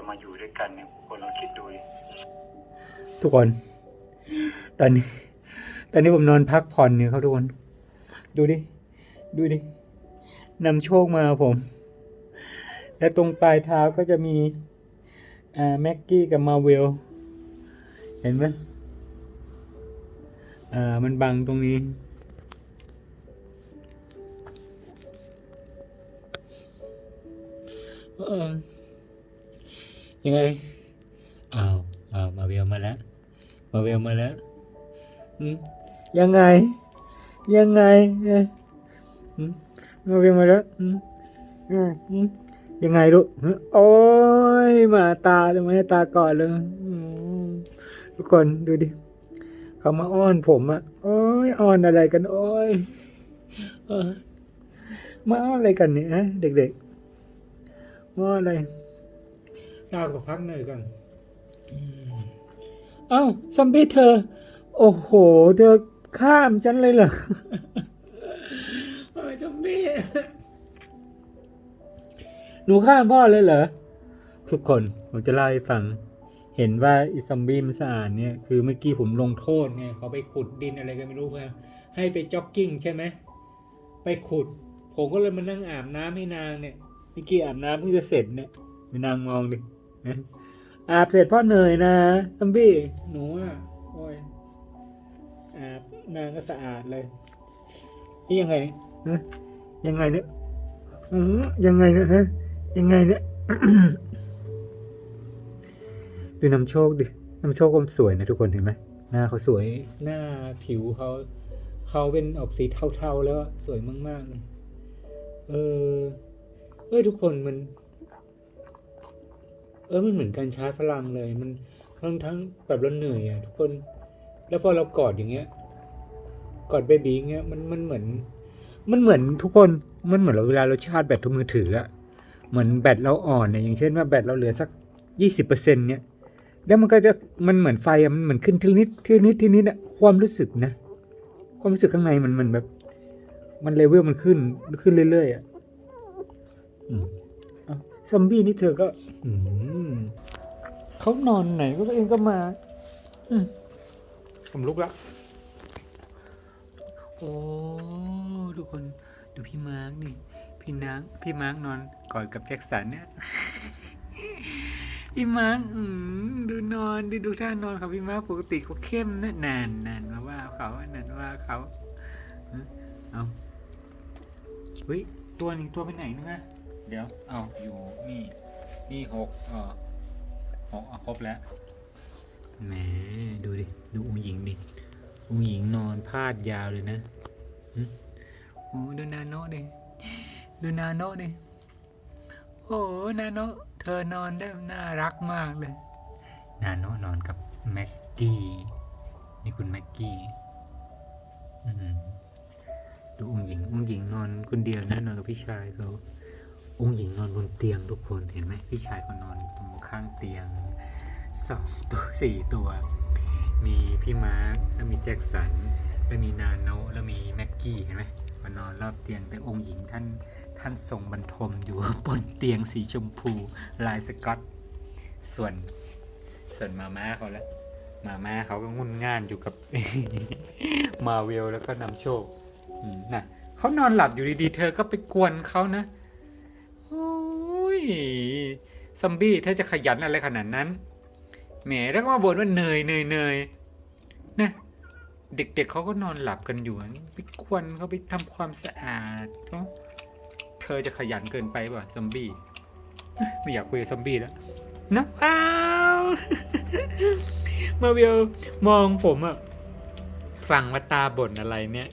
จะมาอยู่ด้วยกันเนี่ยคนเราคิดดูดิทุกคน ตอนนี้ ตอนนี้ผมนอนพักผ่อนอยู่ครับทุกคน ดูดิ ดูดินำโชคมาผม และตรงปลายเท้าก็จะมีอ่าแม็กกี้กับมาเวล เห็นไหมอ่า มันบังตรงนี้ เออ ยังไงอ้าวอ้าวมาเวลมาแล้ว มาเวลมาแล้วยังไง ยังไงเอ้ยมาเวลมาแล้วอืมอือยังไงลูกโอ้ยมาตาเลยมาตาก่อนเลยทุกคนดูดิเขามาอ้อนผมอะโอ้ยอ้อนอะไรกัน โอ้ยเออมาอ้อนอะไรกันเนี่ยเด็กๆมาอ้อนอะไร ตากับพักหน่อยกันเอ้าซัมบี้เธอ โอ้โห เธอข้ามฉันเลยเหรอเออซัมบี้หนูข้ามพ่อเลยเหรอ ทุกคนผมจะเล่าให้ฟัง เห็นว่าไอีซัมบี้มันสะอาดเนี่ย คือเมื่อกี้ผมลงโทษเนี่ยเขาไปขุดดินอะไรกันไม่รู้เพื่อให้ไปจ็อกกิ้งใช่ไหม ไปขุด ผมก็เลยมานั่งอาบน้ำให้นางเนี่ย เมื่อกี้อาบน้ำเพิ่งจะเสร็จเนี่ยนางมองดิ อาบเสร็จพ่อเหนื่อยนะซัมบี้หนูอะโอ้ยอาบนางก็สะอาดเลยนี่ยังไงเนี่ยฮะยังไงเนี่ยอืมยังไงเนี่ยฮะยังไงเนี่ยดูน้ำโชคดิน้ำโชคก็สวยนะทุกคนเห็นไหมหน้าเขาสวยหน้าผิวเขาเขาเป็นออกสีเทาๆแล้วอะสวยมากๆเลยเออเอ้ยทุกคนมัน เออมันเหมือนการชาร์จพลังเลย มันทั้งทั้งแบบเราเหนื่อยอะทุกคน แล้วพอเรากอดอย่างเงี้ย กอดเบบีอย่างเงี้ยมันมันเหมือน มันเหมือนทุกคนมันเหมือนเราเวลาเราชาร์จแบตทุกมือถืออะเหมือนแบตเราอ่อนเนี่ยอย่างเช่นว่าแบตเราเหลือสักยี่สิบเปอร์เซ็นต์เนี่ยแล้วมันก็จะมันเหมือนไฟอะมันเหมือนขึ้นทีนิดทีนิดทีนิดอะความรู้สึกนะ ความรู้สึกข้างในมันมันแบบ มันเลเวลมันขึ้นขึ้นเรื่อยๆอะอืม ซอมบี้นี่เธอก็อืมเขานอนไหนก็ตัวเองก็มาอืมผมลุกแล้วโอ้ทุกคนดูพี่มาร์กนี่ พี่นางพี่มาร์กนอนกอดกับแจ็คสันเนี่ยพี่มาร์กอืมดูนอนดูดูท่านอนของพี่มาร์กปกติเขาเข้มนะนานนานมาว่าเขานานว่าเขาฮะเอาเฮ้ยตัวหนึ่งตัวไปไหนนึงอะ เดี๋ยว เอาอยู่นี่ นี่หกเออหกเอาครบแล้ว แหม ดูดิ ดูองค์หญิงดิองค์หญิงนอนพาดยาวเลยนะหึโอ้ดูนาโนะดิ ดูนาโนะดิ โอ้นาโนะเธอนอนได้น่ารักมากเลย นาโนะนอนกับแม็กกี้ นี่คุณแม็กกี้อืมดูองค์หญิงองค์หญิงนอนคนเดียวนะนอนกับพี่ชายเขา องค์หญิงนอนบนเตียงทุกคนเห็นไหมพี่ชายก็นอนตรงข้างเตียงสองตัวสี่ตัว มีพี่มาร์คแล้วมีแจ็คสัน แล้วมีนาโนแล้วมีแม็กกี้เห็นไหมมานอนรอบเตียงแต่องค์หญิงท่านท่านทรงบรรทมอยู่บนเตียงสีชมพูลายสกอต ส่วนส่วนมาม่าเขาแล้วมาม่าเขาก็งุนง่านอยู่กับมาเวลแล้วก็นำโชคนะเขานอนหลับอยู่ดีๆ เธอก็ไปกวนเขานะ ยซอมบี้เธอจะขยันอะไรขนาดนั้นแหมแล้วก็มาบ่นว่าเหนื่อยเหนื่อยเหนื่อยนะเด็กๆเขาก็นอนหลับกันอยู่นนี้ไปกวนเขาไปทำความสะอาดเขาเธอจะขยันเกินไปป่ะซอมบี้ไม่อยากคุยกับซอมบี้แล้วนะอ้าวมาวิวมองผมอะฟังว่าตาบ่นอะไรเนี่ย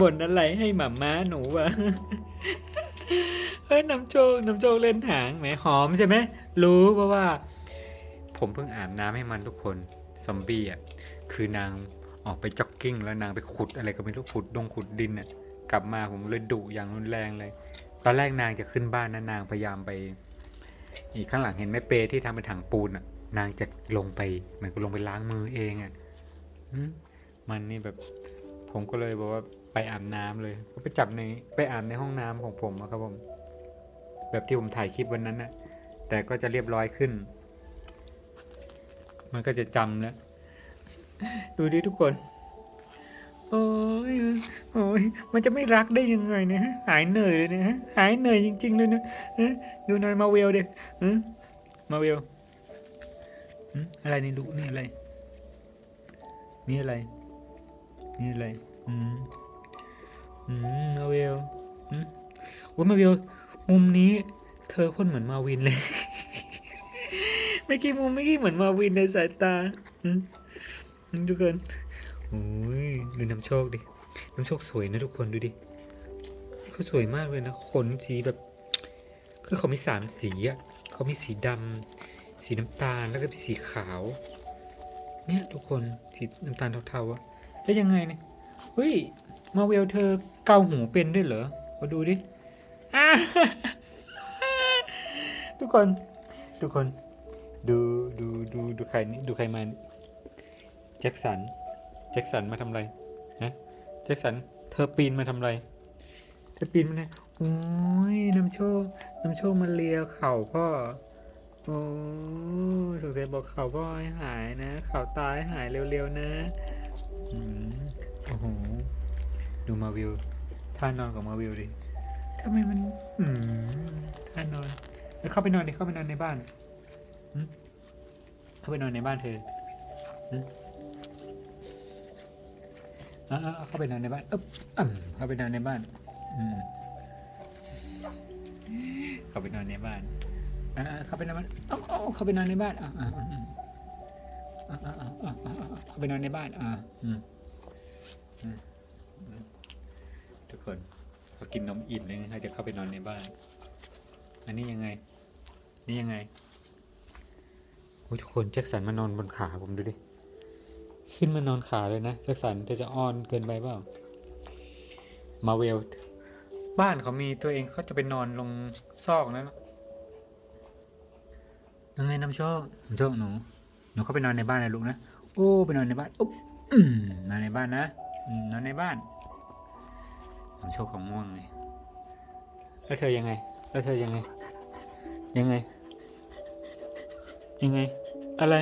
บ่นอะไรให้หมาม้าหนูวะ เฮ้ยน้ำโชคน้ำโชคเล่นหางแหมหอมใช่ไหมรู้เพราะว่า ผมเพิ่งอาบน้ำให้มันทุกคนซอมบี้อะคือนางออกไปจ็อกกิ้งแล้วนางไปขุดอะไรก็ไม่รู้ขุดดงขุดดินอะกลับมาผมเลยดุอย่างรุนแรงเลย ตอนแรกนางจะขึ้นบ้านนะนางพยายามไปอีกข้างหลังเห็นแม่เปที่ทำเป็นถังปูนอะ นางจะลงไปเหมือนกับลงไปล้างมือเองอะมันนี่แบบ ผมก็เลยบอกว่าไปอาบน้ำเลย ก็ไปจับในไปอาบในห้องน้ำของผมอะครับผม แบบที่ผมถ่ายคลิปวันนั้นนะแต่ก็จะเรียบร้อยขึ้น มันก็จะจำแล้ว ดูดิทุกคน โอ้ยโอ้ยมันจะไม่รักได้ยังไงเนะฮะหายเหนื่อยเลยเนะฮะหายเหนื่อยจริงๆเลยนะฮะดูหน่อยมาเวลเด็กมาเวลอะไรนี่ลูกนี่อะไร นี่อะไร นี่อะไร อืม อืมมาเวลอืมโอ้ยมาเวล มุมนี้เธอคนเหมือนมาวินเลยไม่อกี้มุมไม่อกี้เหมือนมาวินในสายตาอืมทุกคนโอ้ยดูน้ำโชคดิ น้ำโชคสวยนะทุกคนดูดิเขาสวยมากเลยนะ ขนสีแบบ คือเขามีสามสีอะเขามีสีดำ สีน้ำตาล แล้วก็สีขาว เนี่ยทุกคน สีน้ำตาลเทาๆอะแล้วยังไงเนี่ย เฮ้ย มาเวลเธอเกาหูเป็นด้วยเหรอ มาดูดิ ทุกคน ทุกคน ดูดูดูดูใครนี่ดูใครมาแจ็คสันแจ็คสันมาทำอะไรฮะแจ็คสันเธอปีนมาทำอะไรเธอปีนมาเนี่ยโอ้ยน้ำโชคน้ำโชคมาเลียเข่าพ่อโอ้สงสัยบอกเข่าพ่อให้หายนะเข่าตายหายเร็วๆนะอืมโอ้โหดูมาวิวท่านอนของมาวิวดิำไมมัน อืมท่านนอนเดี๋วเข้าไปนอนเยเข้าไปนอนในบ้านหึเข้าไปนอนในบ้านเธอหึเอาอาเาเข้าไปนอนในบ้านเอ๊บอืมเข้าไปนอนในบ้าน อืม เข้าไปนอนในบ้านอ่าเข้าไปนอนในบ้านเอาอาเข้าไปนอนในบ้านอ่าอ่าอืาเข้าไปนอนในบ้าน อ่า อืมอืทุกคน พอกินนมอิ่มเลยนะจะเข้าไปนอนในบ้าน อันนี้ยังไง นี่ยังไงโอ้ทุกคนแจ็คสันมานอนบนขาผมดูดิ ขึ้นมานอนขาเลยนะแจ็คสันเธอจะอ้อนเกินไปเปล่า มาเวล บ้านเขามีตัวเองเขาจะไปนอนลงซอกนั้นยังไงน้ำโชคน้ำโชคหนู หนูเข้าไปนอนในบ้านนะลูกนะ โอ้ไปนอนในบ้านอุ๊บนอนในบ้านนะนอนในบ้าน น้ำโชคของม่วงเลยแล้วเธอยังไง แล้วเธอยังไง ยังไง ยังไง อะไร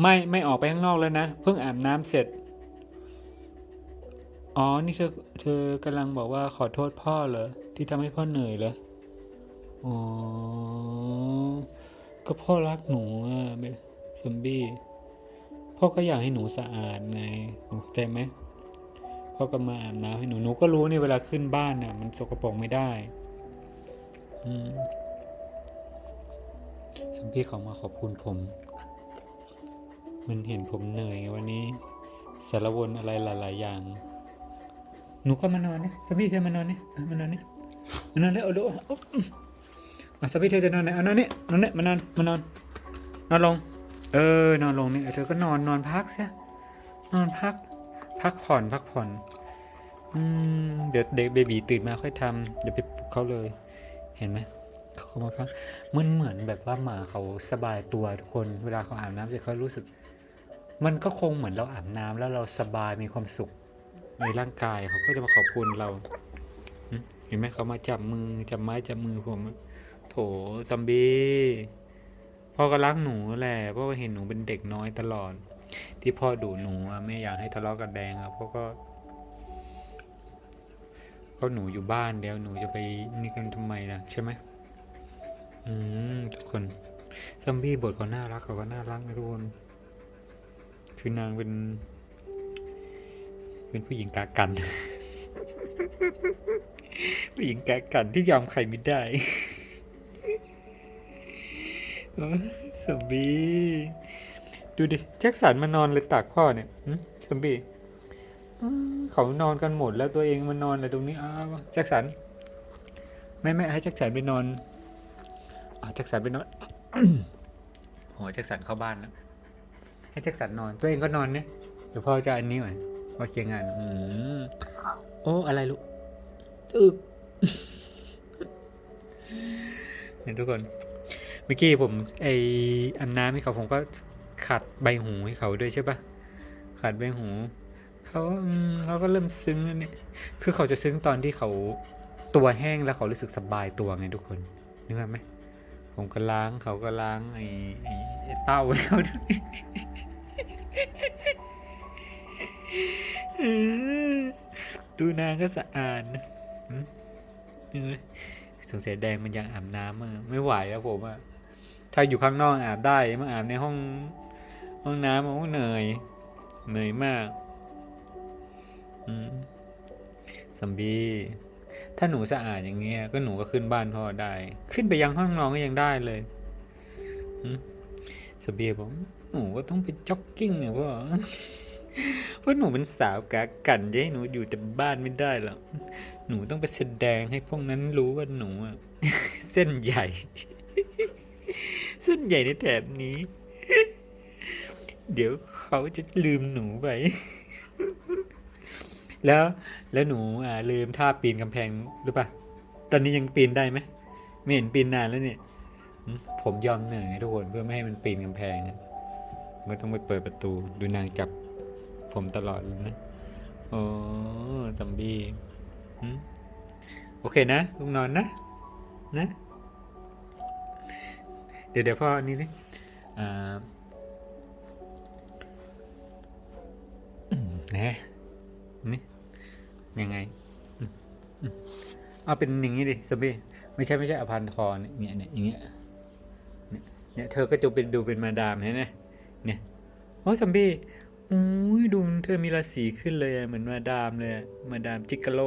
ไม่ไม่ออกไปข้างนอกแล้วนะ เพิ่งอาบน้ำเสร็จ อ๋อ นี่เธอเธอกำลังบอกว่าขอโทษพ่อเหรอ ที่ทำให้พ่อเหนื่อยเหรอ อ๋อ ก็พ่อรักหนูอะเบซอมบี้ พ่อก็อยากให้หนูสะอาดไงหนูเข้าใจไหม พ่อก็มาอาบน้ำให้หนูหนูก็รู้นี่เวลาขึ้นบ้านน่ะ มันสกปรกไม่ได้อืมซอมบี้เขามาขอบคุณผม มันเห็นผมเหนื่อยวันนี้สารวนอะไรหลายๆอย่าง หนูก็มานอนนี่สามีเธอมานอนเนี่ยมานอนเนี่ยมานอนแล้วเอาดูอาอะสามีเธอจะนอนไหนเอานอนเนี่ยนอนเนี่ยมานอนมานอน นอนลง เออ นอนลงเนี่ยเธอก็นอนนอนพักซะนอนพัก พักผ่อนพักผ่อน อืมเดี๋ยวเด็กเบบีตื่นมาค่อยทำเดี๋ยวไปปลุกเขาเลย เห็นไหมเขาเข้ามาพักมันเหมือนแบบว่าหมาเขาสบายตัวทุกคน เวลาเขาอาบน้ำเสร็จเขารู้สึก มันก็คงเหมือนเราอาบน้ำแล้วเราสบายมีความสุข ในร่างกายเขาก็จะมาขอบคุณเราเห็นไหมเขามาจับมือจับไม้จับมือผมโถซัมบี้พ่อก็รักหนูแหละพ่อก็เห็นหนูเป็นเด็กน้อยตลอด ที่พ่อดุหนูอะไม่อยากให้ทะเลาะกับแดงอะพ่อก็ ก็หนูอยู่บ้านเดี๋ยวหนูจะไปนี่กันทำไมล่ะใช่ไหมอืมทุกคนซัมบี้บทเขาน่ารักเขาก็น่ารักนะทุกคนคือนางเป็น เป็นผู้หญิงกากัน ผู้หญิงกากันที่ยอมใครไม่ได้โอ้ยสมบี้ดูดิแจ็คสันมานอนเลยตากพ่อเนี่ยหึสมบีอืม เขานอนกันหมดแล้วตัวเองมานนอนอะไรตรงนี้อ้าวแจ็คสันไม่ไม่ให้แจ็คสันไปนอนอ่าแจ็คสันไปนอนโหแจ็คสันเข้าบ้านแล้ว ให้แจ็คสันนอน ตัวเองก็นอนเนี่ยเดี๋ยวพ่อจะอันนี้หน่อยพ่อเคลียร์งานอืมโอ้อะไรลูกอึกเนี่ยทุกคน เมื่อกี้ผมไออันน้ำให้เขาผมก็ขัดใบหูให้เขาด้วยใช่ปะขัดใบหู เขาอืมเขาก็เริ่มซึ้งแล้วเนี่ย คือเขาจะซึ้งตอนที่เขาตัวแห้งแล้วเขารู้สึกสบายตัวไงทุกคนนึกอไหมผมก็ล้างเขาก็ล้างไอ้ไอ้เต้าไว้เขาด้วยดูนางก็สะอาดนะหืมเออสงสัยแดงมันยังอาบน้ำไม่ไหวแล้วผมอะถ้าอยู่ข้างนอกอาบได้มาอาบในห้องห้องน้ำมันก็เหนื่อยเหนื่อยมาก อืมสัมบีถ้าหนูสะอาดอย่างเงี้ย ก็หนูก็ขึ้นบ้านพ่อได้ ขึ้นไปยังห้องนอนก็ยังได้เลยสบีบอกหนูก็ต้องไปจ็อกกิ้งเนี่ยพ่อเพราะหนูเป็นสาวกากันจะให้หนูอยู่แต่บ้านไม่ได้หรอกหนูต้องไปแสดงให้พวกนั้นรู้ว่าหนูอะเส้นใหญ่ เส้นใหญ่ในแถบนี้ เดี๋ยวเขาจะลืมหนูไป แล้วแล้วหนูอ่าลืมท่าปีนกำแพงหรือเปล่าตอนนี้ยังปีนได้ไหมไม่เห็นปีนนานแล้วเนี่ยผมยอมเหนื่อยทุกคนเพื่อไม่ให้มันปีนกำแพงอะก็ต้องไปเปิดประตูดูนางจับผมตลอดเลยนะโอ้ซอมบี้โอเคนะลุงนอนนะนะ เดี๋ยวเดี๋ยวพ่ออันนี้นี่อ่านะนี่ ยังไงอืมอืมเอาเป็นอย่างนี้ดิสมบี้ไม่ใช่ไม่ใช่อภันคอเนี่ยเนี่ยอย่างเงี้ยเนี่ยเธอก็จะเป็นดูเป็นมาดามใช่ไหมเนี่ยโอ้สมบีอุ้ยดูเธอมีราศีขึ้นเลยเหมือนมาดามเลยมาดามจิกกะโล